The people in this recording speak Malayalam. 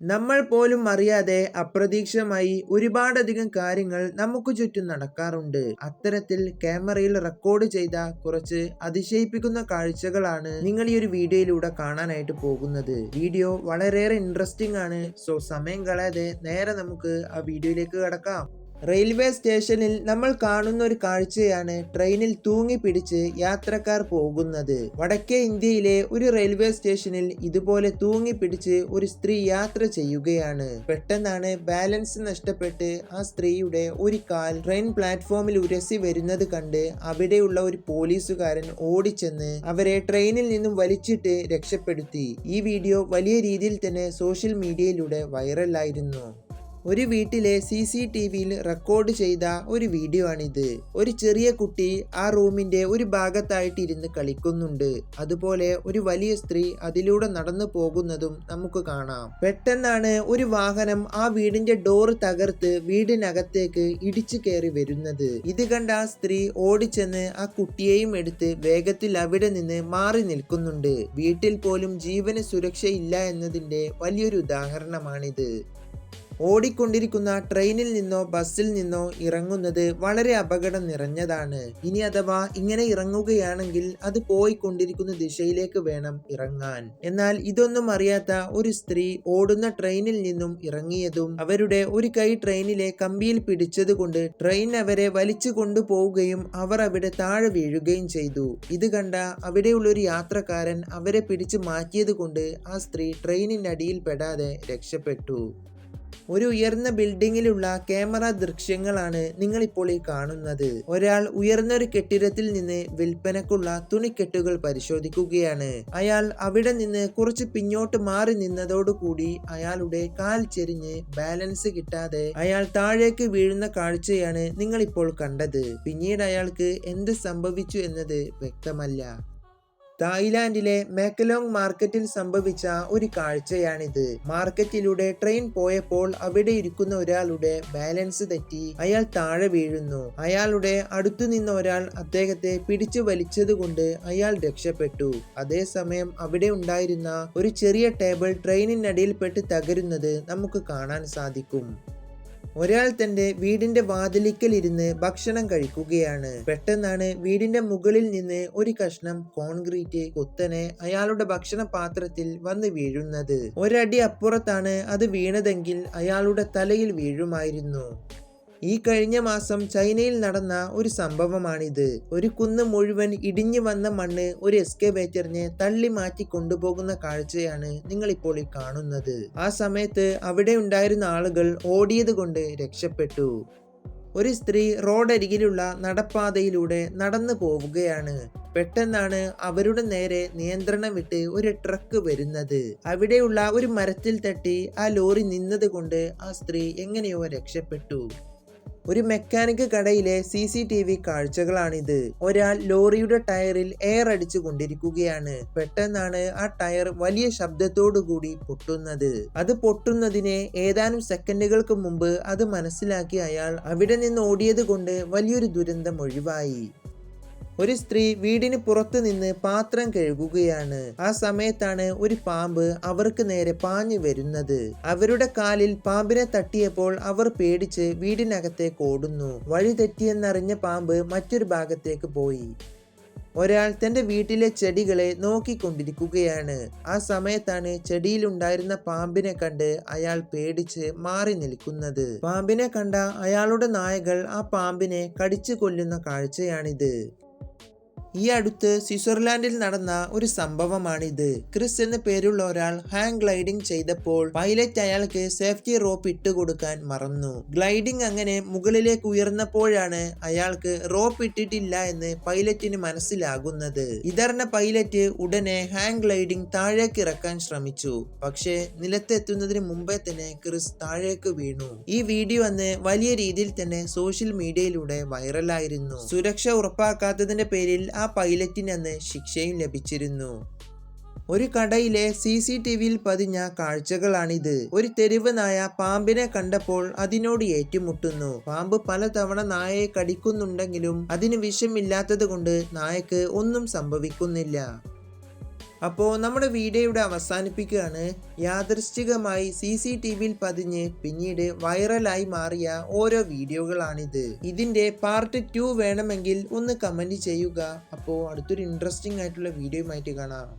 നമ്മൾ പോലും അറിയാതെ അപ്രതീക്ഷിതമായി ഒരുപാടധികം കാര്യങ്ങൾ നമുക്ക് ചുറ്റും നടക്കാറുണ്ട്. അത്തരത്തിൽ ക്യാമറയിൽ റെക്കോർഡ് ചെയ്ത കുറച്ച് അതിശയിപ്പിക്കുന്ന കാഴ്ചകളാണ് നിങ്ങൾ ഈ ഒരു വീഡിയോയിലൂടെ കാണാനായിട്ട് പോകുന്നത്. വീഡിയോ വളരെയേറെ ഇൻട്രസ്റ്റിംഗ് ആണ്. സോ സമയം കളയാതെ നേരെ നമുക്ക് ആ വീഡിയോയിലേക്ക് കടക്കാം. റെയിൽവേ സ്റ്റേഷനിൽ നമ്മൾ കാണുന്ന ഒരു കാഴ്ചയാണ് ട്രെയിനിൽ തൂങ്ങി പിടിച്ച് യാത്രക്കാർ പോകുന്നത്. വടക്കേ ഇന്ത്യയിലെ ഒരു റെയിൽവേ സ്റ്റേഷനിൽ ഇതുപോലെ തൂങ്ങി പിടിച്ച് ഒരു സ്ത്രീ യാത്ര ചെയ്യുകയാണ്. പെട്ടെന്നാണ് ബാലൻസ് നഷ്ടപ്പെട്ട് ആ സ്ത്രീയുടെ ഒരു കാൽ ട്രെയിൻ പ്ലാറ്റ്ഫോമിൽ ഉരസി വരുന്നത് കണ്ട് അവിടെയുള്ള ഒരു പോലീസുകാരൻ ഓടിച്ചെന്ന് അവരെ ട്രെയിനിൽ നിന്നും വലിച്ചിട്ട് രക്ഷപ്പെടുത്തി. ഈ വീഡിയോ വലിയ രീതിയിൽ തന്നെ സോഷ്യൽ മീഡിയയിലൂടെ വൈറലായിരുന്നു. ഒരു വീട്ടിലെ സി സി ടി വിയിൽ റെക്കോർഡ് ചെയ്ത ഒരു വീഡിയോ ആണിത് ഒരു ചെറിയ കുട്ടി ആ റൂമിന്റെ ഒരു ഭാഗത്തായിട്ട് ഇരുന്ന് കളിക്കുന്നുണ്ട്. അതുപോലെ ഒരു വലിയ സ്ത്രീ അതിലൂടെ നടന്നു പോകുന്നതും നമുക്ക് കാണാം. പെട്ടെന്നാണ് ഒരു വാഹനം ആ വീടിന്റെ ഡോർ തകർത്ത് വീടിനകത്തേക്ക് ഇടിച്ചു കയറി വരുന്നത്. ഇത് കണ്ട ആ സ്ത്രീ ഓടിച്ചെന്ന് ആ കുട്ടിയെയും എടുത്ത് വേഗത്തിൽ അവിടെ നിന്ന് മാറി നിൽക്കുന്നുണ്ട്. വീട്ടിൽ പോലും ജീവന് സുരക്ഷയില്ല എന്നതിന്റെ വലിയൊരു ഉദാഹരണമാണിത്. ഓടിക്കൊണ്ടിരിക്കുന്ന ട്രെയിനിൽ നിന്നോ ബസ്സിൽ നിന്നോ ഇറങ്ങുന്നത് വളരെ അപകടം നിറഞ്ഞതാണ്. ഇനി അഥവാ ഇങ്ങനെ ഇറങ്ങുകയാണെങ്കിൽ അത് പോയിക്കൊണ്ടിരിക്കുന്ന ദിശയിലേക്ക് വേണം ഇറങ്ങാൻ. എന്നാൽ ഇതൊന്നും അറിയാത്ത ഒരു സ്ത്രീ ഓടുന്ന ട്രെയിനിൽ നിന്നും ഇറങ്ങിയതും അവരുടെ ഒരു കൈ ട്രെയിനിലെ കമ്പിയിൽ പിടിച്ചതുകൊണ്ട് ട്രെയിൻ അവരെ വലിച്ചു കൊണ്ടുപോവുകയും അവർ അവിടെ താഴെ വീഴുകയും ചെയ്തു. ഇത് കണ്ട അവിടെയുള്ള ഒരു യാത്രക്കാരൻ അവരെ പിടിച്ചു മാറ്റിയത് ആ സ്ത്രീ ട്രെയിനിന്റെ അടിയിൽ പെടാതെ രക്ഷപ്പെട്ടു. ഒരു ഉയർന്ന ബിൽഡിങ്ങിലുള്ള ക്യാമറ ദൃശ്യങ്ങളാണ് നിങ്ങൾ ഇപ്പോൾ ഈ കാണുന്നത്. ഒരാൾ ഉയർന്ന ഒരു കെട്ടിടത്തിൽ നിന്ന് വിൽപ്പനക്കുള്ള തുണിക്കെട്ടുകൾ പരിശോധിക്കുകയാണ്. അയാൾ അവിടെ നിന്ന് കുറച്ച് പിന്നോട്ട് മാറി നിന്നതോടുകൂടി അയാളുടെ കാൽ ചെരിഞ്ഞ് ബാലൻസ് കിട്ടാതെ അയാൾ താഴേക്ക് വീഴുന്ന കാഴ്ചയാണ് നിങ്ങളിപ്പോൾ കണ്ടത്. പിന്നീട് അയാൾക്ക് എന്ത് സംഭവിച്ചു എന്നത് വ്യക്തമല്ല. തായ്ലാന്റിലെ മാക്കലോങ് മാർക്കറ്റിൽ സംഭവിച്ച ഒരു കാഴ്ചയാണിത്. മാർക്കറ്റിലൂടെ ട്രെയിൻ പോയപ്പോൾ അവിടെ ഇരിക്കുന്ന ഒരാളുടെ ബാലൻസ് തെറ്റി അയാൾ താഴെ വീഴുന്നു. അയാളുടെ അടുത്തു നിന്ന ഒരാൾ അദ്ദേഹത്തെ പിടിച്ചു വലിച്ചതുകൊണ്ട് അയാൾ രക്ഷപ്പെട്ടു. അതേസമയം അവിടെ ഉണ്ടായിരുന്ന ഒരു ചെറിയ ടേബിൾ ട്രെയിനിനടിയിൽപ്പെട്ട് തകരുന്നത് നമുക്ക് കാണാൻ സാധിക്കും. ഒരാൾ തന്റെ വീടിന്റെ വാതിലിക്കൽ ഇരുന്ന് ഭക്ഷണം കഴിക്കുകയാണ്. പെട്ടെന്നാണ് വീടിന്റെ മുകളിൽ നിന്ന് ഒരു കഷ്ണം കോൺക്രീറ്റ് കുത്തനെ അയാളുടെ ഭക്ഷണ പാത്രത്തിൽ വന്ന് വീഴുന്നത്. ഒരടി അപ്പുറത്താണ് അത് വീണതെങ്കിൽ അയാളുടെ തലയിൽ വീഴുമായിരുന്നു. ഈ കഴിഞ്ഞ മാസം ചൈനയിൽ നടന്ന ഒരു സംഭവമാണിത്. ഒരു കുന്ന് മുഴുവൻ ഇടിഞ്ഞു വന്ന മണ്ണ് ഒരു എസ്കേവേറ്ററിനെ തള്ളി മാറ്റി കൊണ്ടുപോകുന്ന കാഴ്ചയാണ് നിങ്ങൾ ഇപ്പോൾ ഈ കാണുന്നത്. ആ സമയത്ത് അവിടെ ഉണ്ടായിരുന്ന ആളുകൾ ഓടിയത് കൊണ്ട് രക്ഷപ്പെട്ടു. ഒരു സ്ത്രീ റോഡരികിലുള്ള നടപ്പാതയിലൂടെ നടന്നു പോവുകയാണ്. പെട്ടെന്നാണ് അവരുടെ നേരെ നിയന്ത്രണം വിട്ട് ഒരു ട്രക്ക് വരുന്നത്. അവിടെയുള്ള ഒരു മരത്തിൽ തട്ടി ആ ലോറി നിന്നത് കൊണ്ട് ആ സ്ത്രീ എങ്ങനെയോ രക്ഷപ്പെട്ടു. ഒരു മെക്കാനിക് കടയിലെ സി സി ടി വി കാഴ്ചകളാണിത്. ഒരാൾ ലോറിയുടെ ടയറിൽ എയർ അടിച്ചു കൊണ്ടിരിക്കുകയാണ് പെട്ടെന്നാണ് ആ ടയർ വലിയ ശബ്ദത്തോടുകൂടി പൊട്ടുന്നത്. അത് പൊട്ടുന്നതിന് ഏതാനും സെക്കൻഡുകൾക്ക് മുമ്പ് അത് മനസ്സിലാക്കി അയാൾ അവിടെ നിന്ന് ഓടിയത് കൊണ്ട് വലിയൊരു ദുരന്തം ഒഴിവായി. ഒരു സ്ത്രീ വീടിന് പുറത്തു നിന്ന് പാത്രം കഴുകുകയാണ്. ആ സമയത്താണ് ഒരു പാമ്പ് അവർക്ക് നേരെ പാഞ്ഞു വരുന്നത്. അവരുടെ കാലിൽ പാമ്പിനെ തട്ടിയപ്പോൾ അവർ പേടിച്ച് വീടിനകത്തെ ഓടുന്നു വഴി തെറ്റിയെന്നറിഞ്ഞ പാമ്പ് മറ്റൊരു ഭാഗത്തേക്ക് പോയി. ഒരാൾ തന്റെ വീട്ടിലെ ചെടികളെ നോക്കിക്കൊണ്ടിരിക്കുകയാണ്. ആ സമയത്താണ് ചെടിയിലുണ്ടായിരുന്ന പാമ്പിനെ കണ്ട് അയാൾ പേടിച്ച് മാറി നിൽക്കുന്നത്. പാമ്പിനെ കണ്ട അയാളുടെ നായകൾ ആ പാമ്പിനെ കടിച്ചു കൊല്ലുന്ന കാഴ്ചയാണിത്. ഈ അടുത്ത് സ്വിറ്റ്സർലാൻഡിൽ നടന്ന ഒരു സംഭവമാണിത്. ക്രിസ് എന്ന പേരുള്ള ഒരാൾ ഹാങ് ഗ്ലൈഡിംഗ് ചെയ്തപ്പോൾ പൈലറ്റ് അയാൾക്ക് സേഫ്റ്റി റോപ്പ് ഇട്ടുകൊടുക്കാൻ മറന്നു. ഗ്ലൈഡിംഗ് അങ്ങനെ മുകളിലേക്ക് ഉയർന്നപ്പോഴാണ് അയാൾക്ക് റോപ്പ് ഇട്ടിട്ടില്ല എന്ന് പൈലറ്റിന് മനസ്സിലാകുന്നത്. ഇതറിഞ്ഞ പൈലറ്റ് ഉടനെ ഹാങ് ഗ്ലൈഡിംഗ് താഴേക്ക് ഇറക്കാൻ ശ്രമിച്ചു. പക്ഷേ നിലത്തെത്തുന്നതിന് മുമ്പേ തന്നെ ക്രിസ് താഴേക്ക് വീണു. ഈ വീഡിയോ അന്ന് വലിയ രീതിയിൽ തന്നെ സോഷ്യൽ മീഡിയയിലൂടെ വൈറലായിരുന്നു. സുരക്ഷ ഉറപ്പാക്കാത്തതിന്റെ പേരിൽ ആ പൈലറ്റിന് അന്ന് ശിക്ഷയും ലഭിച്ചിരുന്നു. ഒരു കടയിലെ സി സി ടി വിയിൽ പതിഞ്ഞ കാഴ്ചകളാണിത്. ഒരു തെരുവ് നായ പാമ്പിനെ കണ്ടപ്പോൾ അതിനോട് ഏറ്റുമുട്ടുന്നു. പാമ്പ് പലതവണ നായയെ കടിക്കുന്നുണ്ടെങ്കിലും അതിന് വിഷമില്ലാത്തത് കൊണ്ട് നായക്ക് ഒന്നും സംഭവിക്കുന്നില്ല. അപ്പോൾ നമ്മുടെ വീഡിയോ ഇവിടെ അവസാനിപ്പിക്കുകയാണ്. യാദൃശ്ചികമായി സി സി ടി വിയിൽ പതിഞ്ഞ് പിന്നീട് വൈറലായി മാറിയ ഓരോ വീഡിയോകളാണിത്. ഇതിന്റെ പാർട്ട് ടു വേണമെങ്കിൽ ഒന്ന് കമന്റ് ചെയ്യുക. അപ്പോൾ അടുത്തൊരു ഇൻട്രസ്റ്റിംഗ് ആയിട്ടുള്ള വീഡിയോയുമായിട്ട് കാണാം.